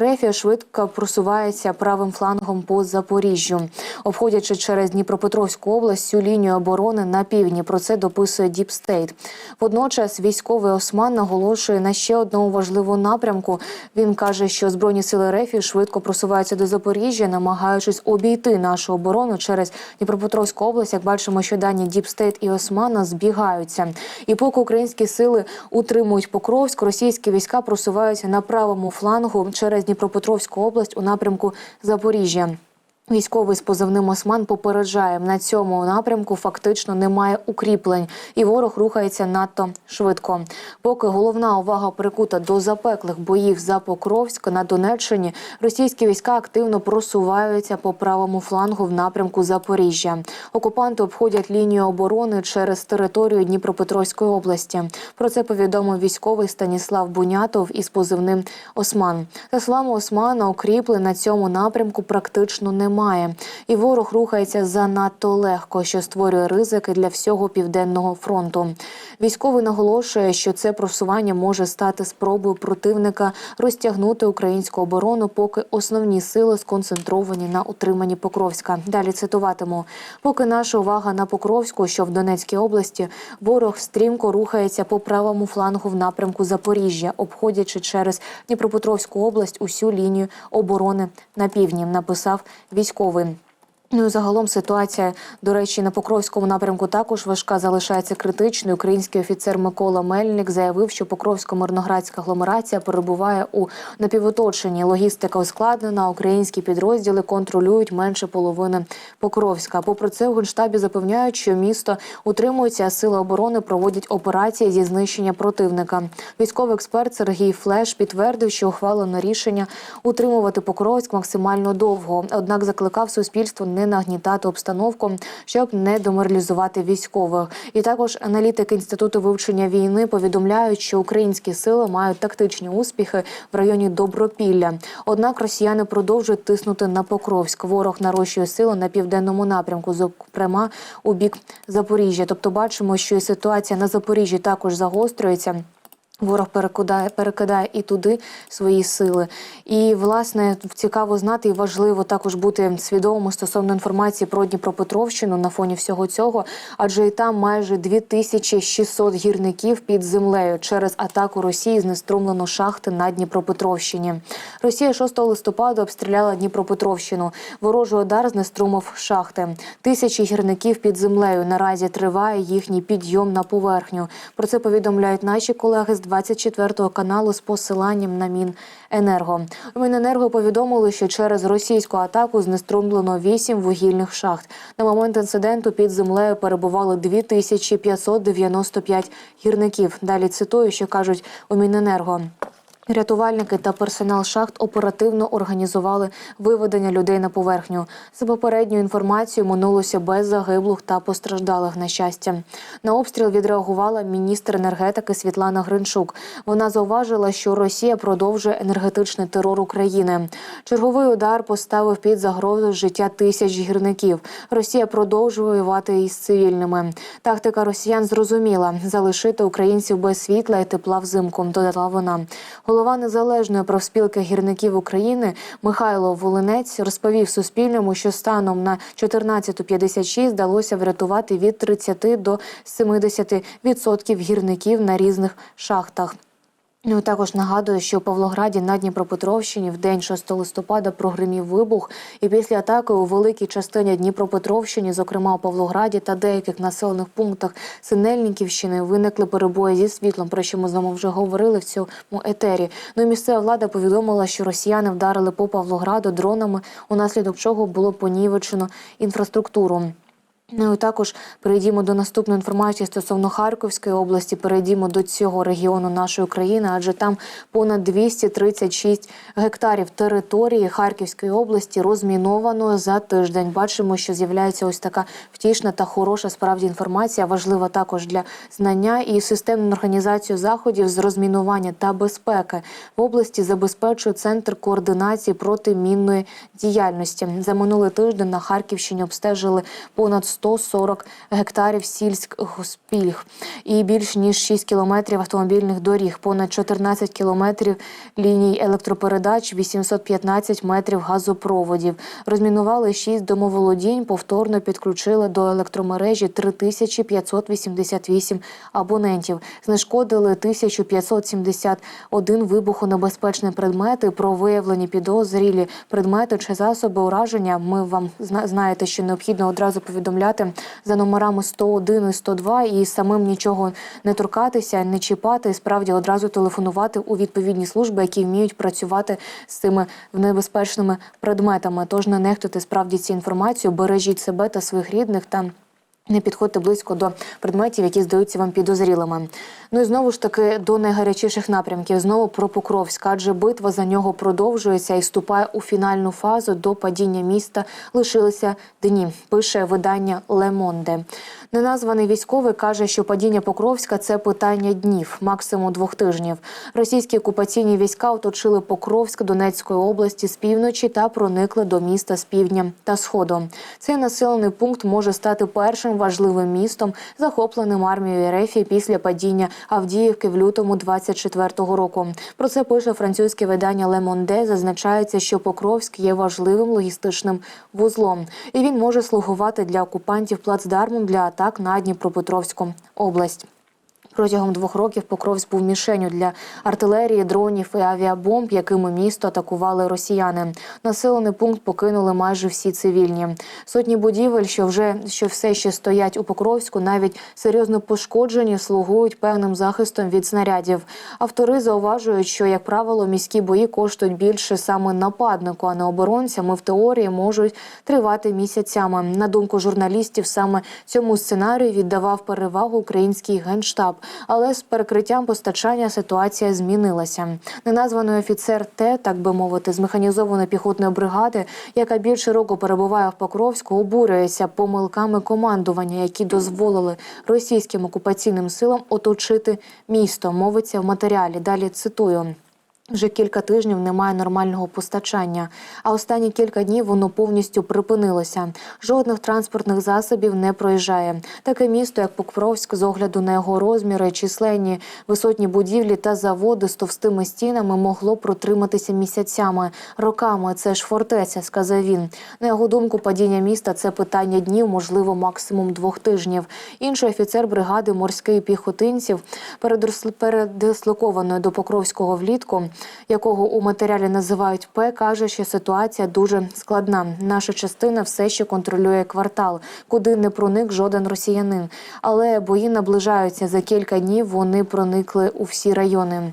Рефія швидко просувається правим флангом по Запоріжжю, обходячи через Дніпропетровську область всю лінію оборони на півдні. Про це дописує State. Водночас військовий Осман наголошує на ще одному важливому напрямку. Він каже, що збройні сили Рефії швидко просуваються до Запоріжжя, намагаючись обійти нашу оборону через Дніпропетровську область. Як бачимо, що дані State і Османа збігаються. І поки українські сили утримують Покровськ, російські війська просуваються на правому флангу через Дніпропетровську область у напрямку Запоріжжя. Військовий з позивним Осман попереджає, на цьому напрямку фактично немає укріплень, і ворог рухається надто швидко. Поки головна увага прикута до запеклих боїв за Покровськ на Донеччині, російські війська активно просуваються по правому флангу в напрямку Запоріжжя. Окупанти обходять лінію оборони через територію Дніпропетровської області. Про це повідомив військовий Станіслав Бунятов із позивним Осман. За словами Османа, укріплень на цьому напрямку практично немає немає, і ворог рухається занадто легко, що створює ризики для всього південного фронту. Військовий наголошує, що це просування може стати спробою противника розтягнути українську оборону, поки основні сили сконцентровані на утриманні Покровська. Далі цитуватиму: поки наша увага на Покровську, що в Донецькій області, ворог стрімко рухається по правому флангу в напрямку Запоріжжя, обходячи через Дніпропетровську область усю лінію оборони на півдні. Написав військовий військовий. Ну і загалом ситуація, до речі, на Покровському напрямку також важка залишається критичною. Український офіцер Микола Мельник заявив, що Покровсько-Мирноградська агломерація перебуває у напівоточенні. Логістика ускладнена. Українські підрозділи контролюють менше половини Покровська. Попри це, у генштабі запевняють, що місто утримується, а сили оборони проводять операції зі знищення противника. Військовий експерт Сергій Флеш підтвердив, що ухвалено рішення утримувати Покровськ максимально довго. Однак закликав суспільство не нагнітати обстановку, щоб не деморалізувати військових. І також аналітики інституту вивчення війни повідомляють, що українські сили мають тактичні успіхи в районі Добропілля. Однак росіяни продовжують тиснути на Покровськ. Ворог нарощує сили на південному напрямку, зокрема у бік Запоріжжя. Тобто, бачимо, що і ситуація на Запоріжжі також загострюється. Ворог перекидає, перекидає і туди свої сили. І власне цікаво знати і важливо також бути свідомим стосовно інформації про Дніпропетровщину на фоні всього цього, адже і там майже 2600 гірників під землею через атаку Росії знеструмлено шахти на Дніпропетровщині. Росія 6 листопада обстріляла Дніпропетровщину. Ворожий удар знеструмив шахти. Тисячі гірників під землею. Наразі триває їхній підйом на поверхню. Про це повідомляють наші колеги з 24 каналу з посиланням на Міненерго. Міненерго повідомили, що через російську атаку знеструмлено 8 вугільних шахт. На момент інциденту під землею перебували 2595 гірників. Далі цитую, що кажуть у Міненерго. Рятувальники та персонал шахт оперативно організували виведення людей на поверхню. За попередньою інформацією минулося без загиблих та постраждалих. На щастя, на обстріл відреагувала міністр енергетики Світлана Гринчук. Вона зауважила, що Росія продовжує енергетичний терор України. Черговий удар поставив під загрозу життя тисяч гірників. Росія продовжує воювати із цивільними. Тактика росіян зрозуміла залишити українців без світла і тепла взимку. Додала вона. Голова незалежної профспілки гірників України Михайло Волинець розповів Суспільному, що станом на 14.56 вдалося врятувати від 30 до 70% гірників на різних шахтах. Ну, також нагадую, що у Павлограді на Дніпропетровщині в день 6 листопада прогримів вибух, і після атаки у великій частині Дніпропетровщини, зокрема у Павлограді та деяких населених пунктах Синельниківщини, виникли перебої зі світлом, про що ми з вами вже говорили в цьому етері. Ну місцева влада повідомила, що росіяни вдарили по Павлограду дронами, унаслідок чого було понівечено інфраструктуру. Ну також перейдімо до наступної інформації стосовно Харківської області. Перейдімо до цього регіону нашої країни, адже там понад 236 гектарів території Харківської області розміновано за тиждень. Бачимо, що з'являється ось така втішна та хороша справді інформація. Важлива також для знання і системну організацію заходів з розмінування та безпеки в області забезпечує центр координації протимінної діяльності. За минулий тиждень на Харківщині обстежили понад 100 140 гектарів сільськогоспільг і більш ніж 6 кілометрів автомобільних доріг, понад 14 кілометрів ліній електропередач, 815 метрів газопроводів. Розмінували 6 домоволодінь, повторно підключили до електромережі 3588 абонентів. Знешкодили 1571 вибухонебезпечні предмети. Про виявлені підозрілі предмети чи засоби ураження. Ми вам зна- знаєте, що необхідно одразу повідомляти за номерами 101 і 102 і самим нічого не торкатися, не чіпати. Справді одразу телефонувати у відповідні служби, які вміють працювати з цими небезпечними предметами. Тож не нехтуйте справді ці інформацію, бережіть себе та своїх рідних та. Не підходьте близько до предметів, які здаються вам підозрілими. Ну і знову ж таки до найгарячіших напрямків. Знову про Покровськ, адже битва за нього продовжується і вступає у фінальну фазу. До падіння міста лишилися дні. Пише видання Monde. Неназваний військовий каже, що падіння Покровська це питання днів, максимум двох тижнів. Російські окупаційні війська оточили Покровськ Донецької області з півночі та проникли до міста з півдня та сходу. Цей населений пункт може стати першим важливим містом, захопленим армією РФ після падіння Авдіївки в лютому 24-го року. Про це пише французьке видання Le Monde. Зазначається, що Покровськ є важливим логістичним вузлом, і він може слугувати для окупантів плацдармом для атак на Дніпропетровську область. Протягом двох років Покровськ був мішенью для артилерії, дронів і авіабомб, якими місто атакували росіяни. Населений пункт покинули майже всі цивільні. Сотні будівель, що вже що все ще стоять у Покровську, навіть серйозно пошкоджені, слугують певним захистом від снарядів. Автори зауважують, що як правило міські бої коштують більше саме нападнику, а не оборонцям. і В теорії можуть тривати місяцями. На думку журналістів, саме цьому сценарію віддавав перевагу український генштаб. Але з перекриттям постачання ситуація змінилася. Неназваний офіцер Т, так би мовити, з механізованої піхотної бригади, яка більше року перебуває в Покровську, обурюється помилками командування, які дозволили російським окупаційним силам оточити місто. Мовиться в матеріалі. Далі цитую. Вже кілька тижнів немає нормального постачання, а останні кілька днів воно повністю припинилося. Жодних транспортних засобів не проїжджає. Таке місто, як Покровськ, з огляду на його розміри, численні висотні будівлі та заводи з товстими стінами могло протриматися місяцями, роками. Це ж фортеця, сказав він. На його думку, падіння міста це питання днів, можливо, максимум двох тижнів. Інший офіцер бригади морських піхотинців передислокованої до Покровського влітку якого у матеріалі називають П, каже, що ситуація дуже складна. Наша частина все ще контролює квартал, куди не проник жоден росіянин. Але бої наближаються за кілька днів. Вони проникли у всі райони.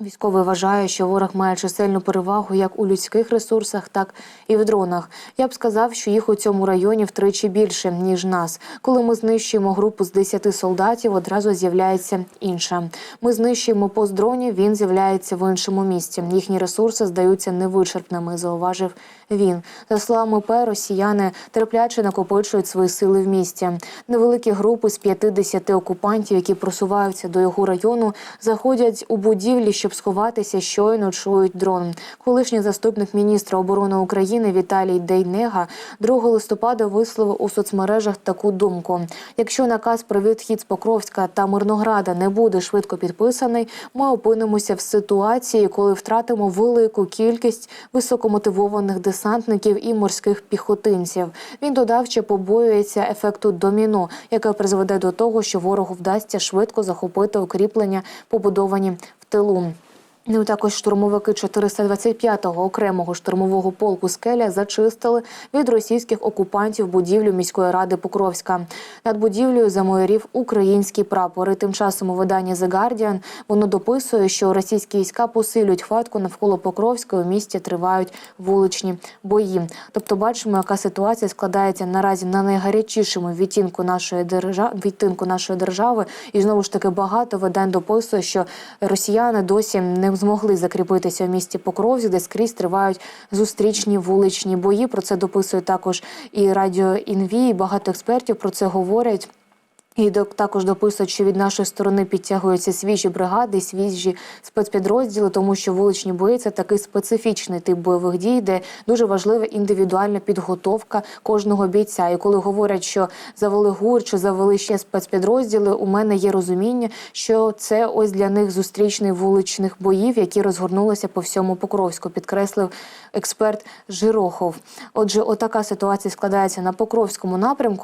Військовий вважає, що ворог має чисельну перевагу як у людських ресурсах, так і в дронах. Я б сказав, що їх у цьому районі втричі більше ніж нас. Коли ми знищуємо групу з 10 солдатів, одразу з'являється інша. Ми знищуємо пост дронів, він з'являється в іншому місці. Їхні ресурси здаються невичерпними. Зауважив він. За словами П, росіяни терпляче накопичують свої сили в місті. Невеликі групи з 50 окупантів, які просуваються до його району, заходять у будівлі, щоб сховатися, щойно чують дрон. Колишній заступник міністра оборони України Віталій Дейнега 2 листопада висловив у соцмережах таку думку: якщо наказ про відхід з Покровська та Мирнограда не буде швидко підписаний, ми опинимося в ситуації, коли втратимо велику кількість високомотивованих десантників і морських піхотинців. Він додав, що побоюється ефекту доміно, яке призведе до того, що ворогу вдасться швидко захопити укріплення, побудовані в тилу. Ну, також штурмовики 425-го окремого штурмового полку Скеля зачистили від російських окупантів будівлю міської ради Покровська. Над будівлею замайорів український прапор. І тим часом у виданні The Guardian воно дописує, що російські війська посилюють хватку навколо Покровська. У місті тривають вуличні бої. Тобто, бачимо, яка ситуація складається наразі на найгарячішому відтінку нашої держави відтинку нашої держави. І знову ж таки багато видань дописує, що росіяни досі не змогли закріпитися в місті Покровськ, де скрізь тривають зустрічні вуличні бої. Про це дописує також і радіо Інві. і Багато експертів про це говорять. І також дописують, що від нашої сторони підтягуються свіжі бригади, свіжі спецпідрозділи, тому що вуличні бої це такий специфічний тип бойових дій, де дуже важлива індивідуальна підготовка кожного бійця. І коли говорять, що завели гур чи завели ще спецпідрозділи, у мене є розуміння, що це ось для них зустрічний вуличних боїв, які розгорнулися по всьому Покровську, підкреслив експерт Жирохов. Отже, отака ситуація складається на Покровському напрямку.